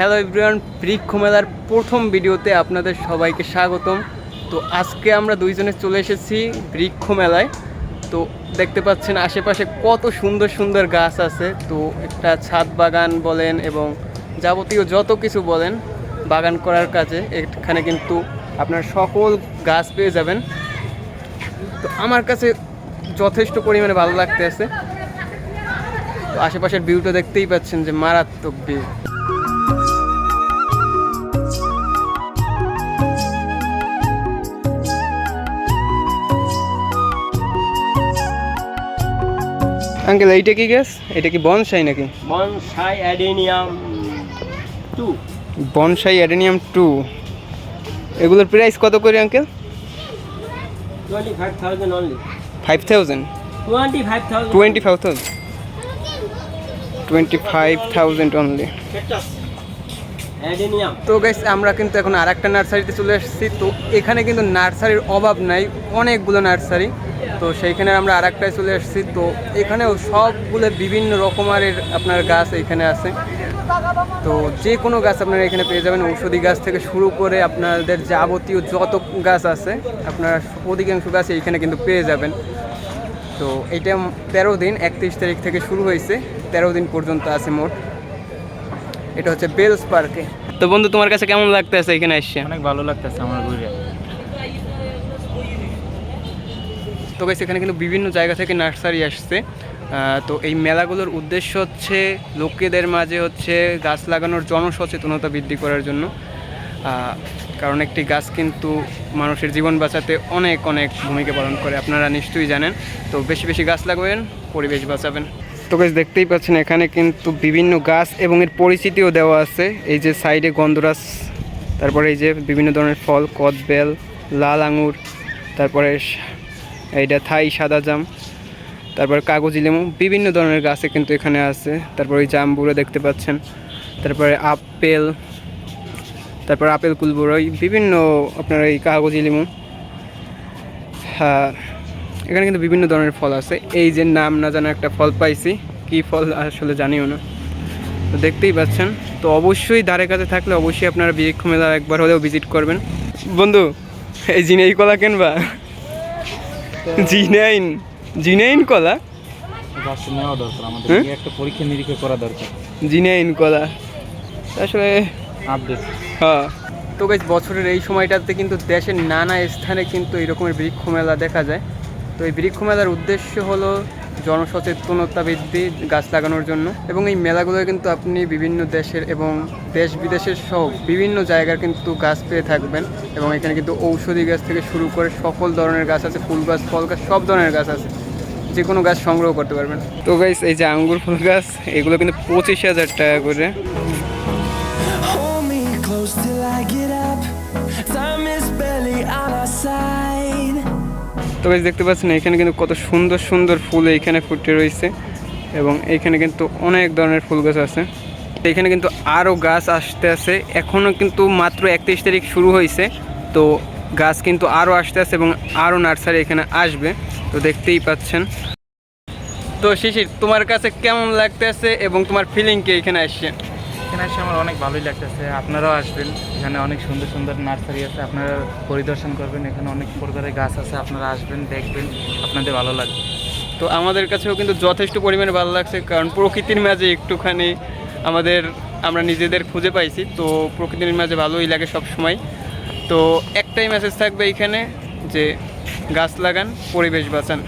Hello everyone বৃক্ষ মেলার প্রথম ভিডিওতে আপনাদের সবাইকে স্বাগতম। তো আজকে আমরা দুইজনে চলে এসেছি বৃক্ষ মেলায় তো দেখতে পাচ্ছেন আশেপাশে কত সুন্দর সুন্দর গাছ আছে। তো একটা ছাদ বাগান বলেন এবং যাবতীয় যত কিছু বলেন বাগান করার কাজে এখানে কিন্তু আপনার সকল গাছ পেয়ে যাবেন। তো আমার কাছে যথেষ্ট পরিমাণে ভালো লাগতে আছে তো আশেপাশের ভিউটা দেখতেই পাচ্ছেন যে মারাত্মক ভিউ আঙ্কেল এইটা কি গ্যাস? এটা কি বনসাই নাকি? Bonsai adenium too. Bonsai adenium too. এগুলোর প্রাইস কত করে uncle? Twenty five thousand only five thousand twenty five thousand twenty five thousand twenty five thousand only তো গাইস আমরা কিন্তু এখন আর একটা নার্সারিতে চলে এসেছি। তো এখানে কিন্তু নার্সারির অভাব নাই। অনেকগুলো নার্সারি। তো সেইখানে আমরা আর চলে এসেছি। তো এখানেও সবগুলো বিভিন্ন রকমের আপনার গাছ এখানে আছে। তো যে কোনো গাছ আপনারা এখানে পেয়ে যাবেন। ঔষধি গাছ থেকে শুরু করে আপনাদের যাবতীয় যত গাছ আছে, আপনারা অধিকাংশ গাছ এইখানে কিন্তু পেয়ে যাবেন। তো এটা তেরো দিন, একত্রিশ তারিখ থেকে শুরু হয়েছে। তেরো দিন পর্যন্ত আছে মোট। এটা হচ্ছে বেলস পার্কে। তো বন্ধু, তোমার কাছে কেমন লাগতেছে এখানে এসে? অনেক ভালো লাগতেছে আমার ঘুরে। তো গাইস এখানে কিন্তু বিভিন্ন জায়গা থেকে নার্সারি আসছে। তো এই মেলাগুলোর উদ্দেশ্য হচ্ছে লোকেদের মাঝে হচ্ছে গাছ লাগানোর জনসচেতনতা বৃদ্ধি করার জন্য। কারণ একটি গাছ কিন্তু মানুষের জীবন বাঁচাতে অনেক অনেক ভূমিকা পালন করে, আপনারা নিশ্চয়ই জানেন। তো বেশি বেশি গাছ লাগাবেন, পরিবেশ বাঁচাবেন। তো গাছ দেখতেই পাচ্ছেন এখানে কিন্তু বিভিন্ন গাছ এবং এর পরিচিতিও দেওয়া আছে। এই যে সাইডে গন্ধরাস তারপরে এই যে বিভিন্ন ধরনের ফল, কদবেল, লাল আঙুর, তারপরে এইটা থাই, সাদা জাম, তারপর কাগজি লেবু, বিভিন্ন ধরনের গাছে কিন্তু এখানে আছে। তারপরে ওই জামগুলো দেখতে পাচ্ছেন। তারপরে আপেল, তারপর আপেল কুলবুড়ো, এই বিভিন্ন আপনার এই কাগজি হ্যাঁ এখানে কিন্তু বিভিন্ন ধরনের ফল আছে। এই যে নাম না জানা একটা ফল পাইছি, কী ফল আসলে জানিও না। তো দেখতেই পাচ্ছেন। তো অবশ্যই ধারে কাছে থাকলে অবশ্যই আপনারা বৃক্ষ মেলা একবার হলেও ভিজিট করবেন। বন্ধু, এই জিনেই কলা কেনবা? জিনাইন জিনাইন কলা? নেওয়া দরকার আমাদের একটা পরীক্ষা নিরীক্ষা করা দরকার। জিনাইন কলা। আসলে আপডেট হ্যাঁ। তো বছরের এই সময়টাতে কিন্তু দেশের নানা স্থানে কিন্তু এই রকমের বৃক্ষ মেলা দেখা যায়। তো এই বৃক্ষ মেলার উদ্দেশ্য হলো জনসচেতনতা বৃদ্ধি গাছ লাগানোর জন্য। এবং এই মেলাগুলোয় কিন্তু আপনি বিভিন্ন দেশের এবং দেশ বিদেশের সব বিভিন্ন জায়গার কিন্তু গাছ পেয়ে থাকবেন। এবং এখানে কিন্তু ঔষধি গাছ থেকে শুরু করে সকল ধরনের গাছ আছে, ফুল গাছ, ফল গাছ, সব ধরনের গাছ আছে। যে কোনো গাছ সংগ্রহ করতে পারবেন। তো গাইস এই যে আঙ্গুর ফুল গাছ, এগুলো কিন্তু পঁচিশ হাজার টাকা করে. Time is barely on our side. তো গাইস দেখতে পাচ্ছেন, এখানে কিন্তু কত সুন্দর সুন্দর ফুল এইখানে ফুটে রয়েছে এবং এইখানে কিন্তু অনেক ধরনের ফুল গাছ আছে। এখানে কিন্তু আরও গাছ আসতে আছে। এখনও কিন্তু মাত্র একত্রিশ তারিখ শুরু হয়েছে। তো গাছ কিন্তু আরও আসতে আছে এবং আরও নার্সারি এখানে আসবে। তো দেখতেই পাচ্ছেন। তো শিশির, তোমার কাছে কেমন লাগতেছে এবং তোমার ফিলিং কি এখানে আসছে? এখানে এসে আমার অনেক ভালোই লাগতেছে। আপনারাও আসবেন। এখানে অনেক সুন্দর সুন্দর নার্সারি আছে। আপনারা পরিদর্শন করবেন। এখানে অনেক প্রকারের গাছ আছে। আপনারা আসবেন, দেখবেন। আপনাদের ভালো লাগবে। তো আমাদের কাছেও কিন্তু যথেষ্ট পরিমাণে ভালো লাগছে, কারণ প্রকৃতির মাঝে একটুখানি আমাদের, আমরা নিজেদের খুঁজে পাইছি। তো প্রকৃতির মাঝে ভালোই লাগে সব সময় তো একটাই মেসেজ থাকবে এখানে, যে গাছ লাগান, পরিবেশ বাঁচান।